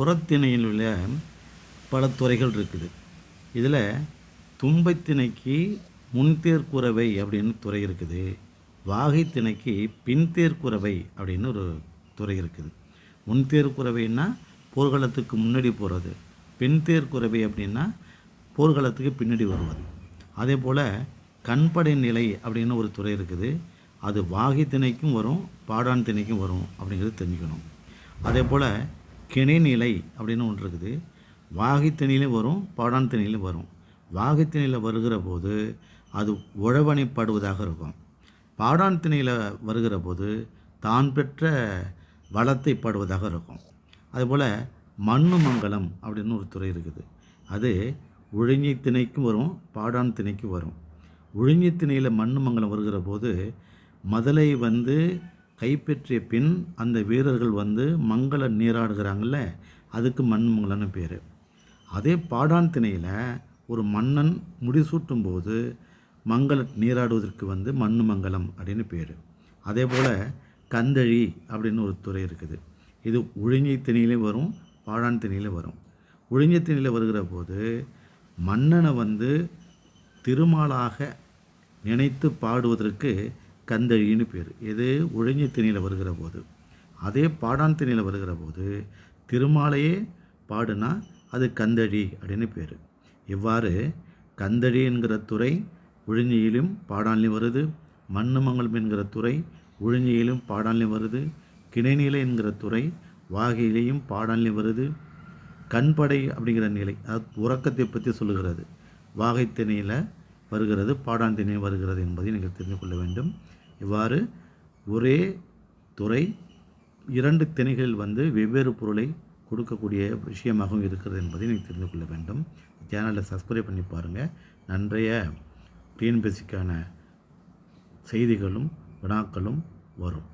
புறத்திணையில் உள்ள பல துறைகள் இருக்குது. இதில் தும்பைத்திணைக்கு முன்தேர்க்குறவை அப்படின்னு துறை இருக்குது. வாகைத்திணைக்கு பின்தேர்க்குறவை அப்படின்னு ஒரு துறை இருக்குது. முன்தேர்க்குறவைன்னா போர்க்களத்துக்கு முன்னாடி போகிறது பின்தேர்க்குறவை அப்படின்னா போர்க்களத்துக்கு பின்னாடி வருவது. அதே போல் கண்படை நிலை அப்படின்னு ஒரு துறை இருக்குது. அது வாகை திணைக்கும் வரும் பாடான் திணைக்கும் வரும் அப்படிங்கிறது தெரிஞ்சுக்கணும். அதே போல் கிணைநிலை அப்படின்னு ஒன்று இருக்குது. வாகித்தனிலையும் வரும் பாடான் திணையிலும் வரும். வாகித்தனியில் வருகிற போது அது உழவணைப்படுவதாக இருக்கும். பாடான் திணையில் வருகிற போது தான் பெற்ற வளத்தை பாடுவதாக இருக்கும். அதுபோல் மண்ணு மங்கலம் அப்படின்னு ஒரு துறை இருக்குது. அது உழிஞை திணைக்கும் வரும் பாடான் திணைக்கும் வரும். ஒழுங்கி திணையில் மண்ணு மங்கலம் வருகிற போது மதலை வந்து கைப்பற்றிய பின் அந்த வீரர்கள் வந்து மங்கள நீராடுகிறாங்கல்ல அதுக்கு மண்மங்கலன்னு பேர். அதே பாடான் திணையில் ஒரு மன்னன் முடிசூட்டும் போது மங்கள நீராடுவதற்கு வந்து மண்ணு மங்கலம் அப்படின்னு பேர். அதே போல் கந்தழி அப்படின்னு ஒரு துறை இருக்குது. இது உழிஞை திணையிலே வரும் பாடான் திணையிலே வரும். உழிஞை திணையில் வருகிற போது மன்னனை வந்து திருமாலாக நினைத்து பாடுவதற்கு கந்தழின்னு பேர். எது? உழஞ்சி திணையில் வருகிற போது. அதே பாடான் திணையில் வருகிற போது திருமாலையே பாடுனா அது கந்தழி அப்படின்னு பேர். இவ்வாறு கந்தழி என்கிற துறை உழிஞ்சியிலும் பாடான்லையும் வருது. மண்ணுமங்கலம் என்கிற துறை உழிஞ்சியிலும் பாடான்லையும் வருது. கிணைநிலை என்கிற துறை வாகையிலையும் பாடான்லையும் வருது. கண்படை அப்படிங்கிற நிலை அது உறக்கத்தை பற்றி சொல்லுகிறது. வாகை திணையில் வருகிறது பாடான் திணையில் வருகிறது என்பதை நீங்கள் தெரிந்து கொள்ள வேண்டும். இவ்வாறு ஒரே துறை இரண்டு திணைகளில் வந்து வெவ்வேறு பொருளை கொடுக்கக்கூடிய விஷயமாகவும் இருக்கிறது என்பதை நீங்கள் தெரிந்து கொள்ள வேண்டும். சேனலை சப்ஸ்கிரைப் பண்ணி பாருங்கள் நன்றைய டிஎன்பிஎஸ்சிக்கான செய்திகளும் வினாக்களும் வரும்.